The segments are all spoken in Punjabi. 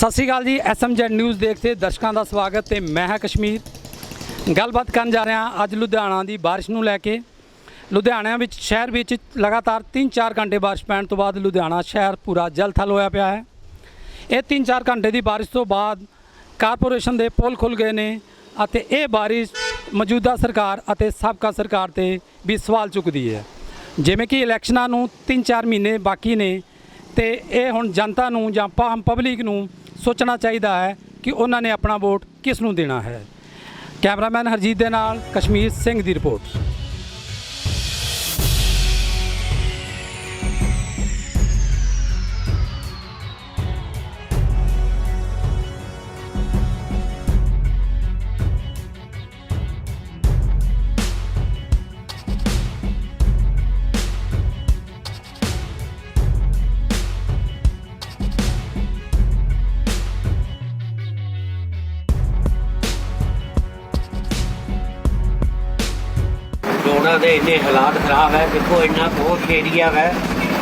ਸਤਿ ਸ਼੍ਰੀ ਅਕਾਲ ਜੀ ਐਸਐਮਜੈਡ ਨਿਊਜ਼ ਦੇਖਦੇ ਦਰਸ਼ਕਾਂ ਦਾ ਸਵਾਗਤ ਤੇ ਮੈਂ ਹਾਂ ਕਸ਼ਮੀਰ। ਗੱਲਬਾਤ ਕਰਨ ਜਾ ਰਿਹਾ ਅੱਜ ਲੁਧਿਆਣਾ ਦੀ ਬਾਰਿਸ਼ ਨੂੰ ਲੈ ਕੇ। ਲੁਧਿਆਣਾ ਵਿੱਚ, ਸ਼ਹਿਰ ਵਿੱਚ ਲਗਾਤਾਰ 3-4 ਘੰਟੇ ਬਾਰਿਸ਼ ਪੈਣ ਤੋਂ ਬਾਅਦ ਲੁਧਿਆਣਾ ਸ਼ਹਿਰ ਪੂਰਾ ਜਲ-ਥਲ ਹੋਇਆ ਪਿਆ ਹੈ। ਇਹ 3-4 ਘੰਟੇ ਦੀ ਬਾਰਿਸ਼ ਤੋਂ ਬਾਅਦ ਕਾਰਪੋਰੇਸ਼ਨ ਦੇ ਪੁਲ ਖੁੱਲ ਗਏ ਨੇ ਅਤੇ ਇਹ ਬਾਰਿਸ਼ ਮੌਜੂਦਾ ਸਰਕਾਰ ਅਤੇ ਸਾਬਕਾ ਸਰਕਾਰ ਤੇ ਵੀ ਸਵਾਲ ਚੁੱਕਦੀ ਹੈ। ਜਿਵੇਂ ਕਿ ਇਲੈਕਸ਼ਨਾਂ ਨੂੰ 3-4 ਮਹੀਨੇ ਬਾਕੀ ਨੇ ਤੇ ਇਹ ਹੁਣ ਜਨਤਾ ਨੂੰ ਜਾਂ ਪਬਲਿਕ ਨੂੰ ਸੋਚਣਾ ਚਾਹੀਦਾ ਹੈ ਕਿ ਉਹਨਾਂ ਨੇ ਆਪਣਾ ਵੋਟ ਕਿਸ ਨੂੰ ਦੇਣਾ ਹੈ। ਕੈਮਰਾਮੈਨ ਹਰਜੀਤ ਦੇ ਨਾਲ ਕਸ਼ਮੀਰ ਸਿੰਘ ਦੀ ਰਿਪੋਰਟ। ਰੋਡਾਂ ਦੇ ਇੰਨੇ ਹਾਲਾਤ ਖਰਾਬ ਹੈ ਦੇਖੋ ਇੰਨਾ ਬਹੁਤ ਏਰੀਆ ਹੈ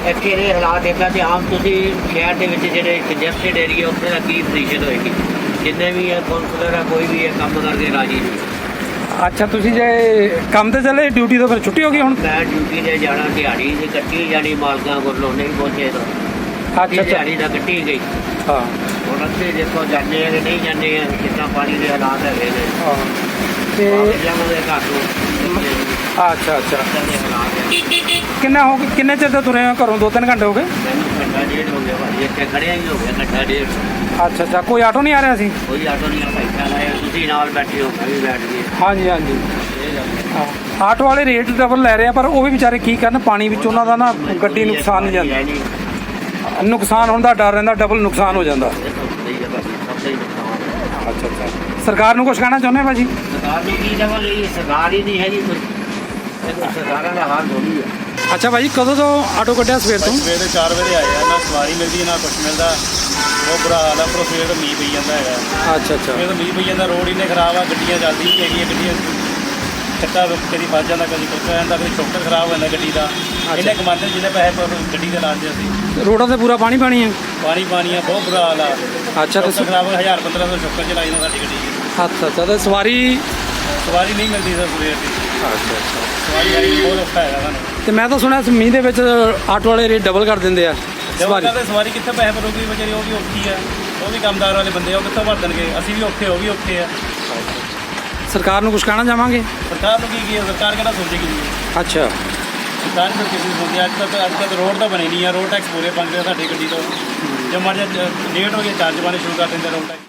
ਇੱਥੇ ਦੇ ਹਾਲਾਤ ਇਦਾਂ ਤੇ ਆਮ ਤੁਸੀਂ ਸ਼ਹਿਰ ਦੇ ਵਿੱਚ ਜਿਹੜੇ ਕੰਜਸਟਡ ਏਰੀਆ ਉੱਥੇ ਦਾ ਕੀ ਪੋਜੀਸ਼ਨ ਹੋਏਗੀ? ਜਿੰਨੇ ਵੀ ਹੈ ਕਾਉਂਸਲਰ ਹੈ ਕੋਈ ਵੀ ਹੈ ਕੰਮ ਕਰਕੇ ਰਾਜੀ ਨਹੀਂ। ਅੱਛਾ ਤੁਸੀਂ ਜੇ ਕੰਮ ਤੇ ਚੱਲੇ ਡਿਊਟੀ ਤੋਂ ਫਿਰ ਛੁੱਟੀ ਹੋ ਗਈ ਹੁਣ? ਮੈਂ ਡਿਊਟੀ ਤੇ ਜਾਣਾ ਦਿਹਾੜੀ ਤੇ ਕੱਟੀ ਜਾਣੀ ਮਾਲਕਾਂ ਕੋਲੋਂ ਨਹੀਂ ਪਹੁੰਚੇ ਤਾਂ। ਅੱਛਾ ਦਿਹਾੜੀ ਦਾ ਕੱਟੀ ਗਈ। ਹਾਂ। ਹੁਣ ਅੱਥੇ ਦੇਖੋ ਜਾਂਦੇ ਆ ਕਿ ਨਹੀਂ ਜਾਂਦੇ ਆ ਕਿੰਨਾ ਪਾਣੀ ਦੇ ਹਾਲਾਤ ਹੈਗੇ ਨੇ। ਹਾਂ। ਤੇ ਜਾਵਾਂਗੇ ਘਰ ਨੂੰ। ਅੱਛਾ ਅੱਛਾ। ਕਿੰਨਾ ਹੋ ਗਏ ਕਿੰਨੇ ਚਿਰ ਤੋਂ ਤੁਰੇ ਹੋ? ਘਰੋਂ 2-3 ਘੰਟੇ ਹੋ ਗਏ? ਘੰਟਾ ਡੇਢ ਹੋ ਗਿਆ ਭਾਜੀ ਇੱਥੇ ਖੜਿਆ ਹੀ ਹੋ ਗਿਆ ਘੰਟਾ ਡੇਢ। ਅੱਛਾ ਅੱਛਾ। ਕੋਈ ਆਟੋ ਨਹੀਂ ਆ ਰਿਹਾ ਸੀ? ਕੋਈ ਆਟੋ ਨਹੀਂ ਆ ਭਾਈ ਸਾਹਿਬ ਆਇਆ ਤੁਸੀਂ ਨਾਲ ਬੈਠੇ ਹੋ ਮੈਂ ਵੀ ਬੈਠ ਗਏ ਹਾਂਜੀ ਹਾਂਜੀ। ਆਟੋ ਵਾਲੇ ਰੇਟ ਡਬਲ ਲੈ ਰਹੇ ਆ ਪਰ ਉਹ ਵੀ ਵਿਚਾਰੇ ਕੀ ਕਰਨ? ਪਾਣੀ ਵਿੱਚ ਉਹਨਾਂ ਦਾ ਨਾ ਗੱਡੀ ਨੁਕਸਾਨ ਨਹੀਂ ਜਾਂਦਾ। ਨੁਕਸਾਨ ਹੋਣ ਦਾ ਡਰ ਰਹਿੰਦਾ ਡਬਲ ਨੁਕਸਾਨ ਹੋ ਜਾਂਦਾ। ਇਹ ਤਾਂ ਸਹੀ ਹੈ ਭਾਜੀ ਸਭ ਸਹੀ ਨੁਕਸਾਨ ਹੈ। ਅੱਛਾ ਅੱਛਾ। ਸਰਕਾਰ ਨੂੰ ਕੁਝ ਕਹਿਣਾ ਚਾਹੁੰਦੇ ਭਾਜੀ? ਸਰਕਾਰ ਨੂੰ ਕੀ ਦੇਵਾਂਗੇ ਇਹ ਸਰਕਾਰ ਹੀ ਨਹੀਂ ਹੈਗੀ ਕੋਈ। ਸਰਕਾਰਾਂ ਦਾ ਹਾਲ ਥੋੜੀ ਹੈ ਅੱਛਾ ਭਾਜੀ ਕਦੋਂ ਤੋਂ ਆਟੋ ਕੱਢਿਆ ਸਵੇਰ ਤੋਂ? ਸਵੇਰ ਦੇ 4 ਵਜੇ ਆਏ ਆ ਨਾ ਸਵਾਰੀ ਮਿਲਦੀ ਨਾ ਕੁਛ ਮਿਲਦਾ। ਬਹੁਤ ਬੁਰਾ ਹਾਲ ਆ ਪਰ ਸਵੇਰ ਮੀਂਹ ਪਈ ਜਾਂਦਾ ਹੈਗਾ। ਅੱਛਾ ਅੱਛਾ। ਸਵੇਰ ਤੋਂ ਮੀਂਹ ਪਈ ਜਾਂਦਾ ਰੋਡ ਇੰਨੇ ਖਰਾਬ ਆ ਗੱਡੀਆਂ ਚੱਲਦੀ ਨਹੀਂ ਹੈਗੀਆਂ ਗੱਡੀਆਂ ਚੱਕਾ ਕਦੀ ਫਸ ਜਾਂਦਾ ਕਦੀ ਹੋ ਜਾਂਦਾ ਕਦੀ ਸ਼ੋਕਰ ਖਰਾਬ ਹੋ ਜਾਂਦਾ ਗੱਡੀ ਦਾ। ਇਹਨੇ ਕਮਾਉਂਦੇ ਜਿੰਨੇ ਪੈਸੇ ਪਰ ਗੱਡੀ ਦੇ ਲਾਉਂਦੇ ਅਸੀਂ। ਰੋਡਾਂ ਤੇ ਪੂਰਾ ਪਾਣੀ ਪਾਣੀ ਹੈ ਪਾਣੀ ਪਾਣੀ ਆ ਬਹੁਤ ਬੁਰਾ ਹਾਲ ਆ। ਅੱਛਾ ਤੇ ਖਰਾਬ ਹੋ 1000 1500 ਸ਼ੋਕਰ ਚਲਾਈ ਨਾ ਸਾਡੀ ਗੱਡੀ। ਅੱਛਾ ਅੱਛਾ ਤੇ ਸਵਾਰੀ ਸਵਾਰੀ ਨਹੀਂ ਮਿਲਦੀ ਸਰ ਸਵੇਰ ਦੀ। ਅੱਛਾ ਅੱਛਾ। ਸਵਾਰੀ ਆਈ ਬਹੁਤ ਔਖਾ ਹੈਗਾ ਸਾਨੂੰ। ਤੇ ਮੈਂ ਤਾਂ ਸੁਣਿਆ ਸੀ ਮੀਂਹ ਦੇ ਵਿੱਚ ਆਟੋ ਵਾਲੇ ਰੇਟ ਡਬਲ ਕਰ ਦਿੰਦੇ ਆ ਜਦ ਸਵਾਰੀ। ਕਹਿੰਦੇ ਸਵਾਰੀ ਕਿੱਥੇ ਪੈਸੇ ਭਰੂਗੀ ਵਿਚਾਰੀ ਉਹ ਵੀ ਔਖੀ ਆ। ਉਹ ਵੀ ਕੰਮਦਾਰ ਵਾਲੇ ਬੰਦੇ ਆ ਉਹ ਕਿੱਥੋਂ ਭਰ ਦੇਣਗੇ? ਅਸੀਂ ਵੀ ਔਖੇ ਉਹ ਵੀ ਔਖੇ ਆ। ਸਰਕਾਰ ਨੂੰ ਕੁਝ ਕਹਿਣਾ ਚਾਹਾਂਗੇ? ਸਰਕਾਰ ਨੂੰ ਕੀ ਕੀ ਹੈ ਸਰਕਾਰ ਕਿਹੜਾ ਸੋਚੇਗੀ ਜੀ ਅੱਛਾ। ਸਰਕਾਰ ਨੂੰ ਕਿਸੇ ਨੂੰ ਸੋਚਿਆ ਅੱਜ ਤੱਕ ਅੱਜ ਤੱਕ ਰੋਡ ਤਾਂ ਬਣੇ ਨਹੀਂ ਆ ਰੋਡ ਟੈਕਸ ਪੂਰੇ ਆ ਸਾਡੀ ਗੱਡੀ ਤੋਂ। ਜੇ ਮਾੜਾ ਜਿਹਾ ਲੇਟ ਹੋ ਗਿਆ ਚਾਰਜ ਪਾਣੇ ਸ਼ੁਰੂ ਕਰ ਦਿੰਦੇ ਰੋਡ ਟੈਕਸ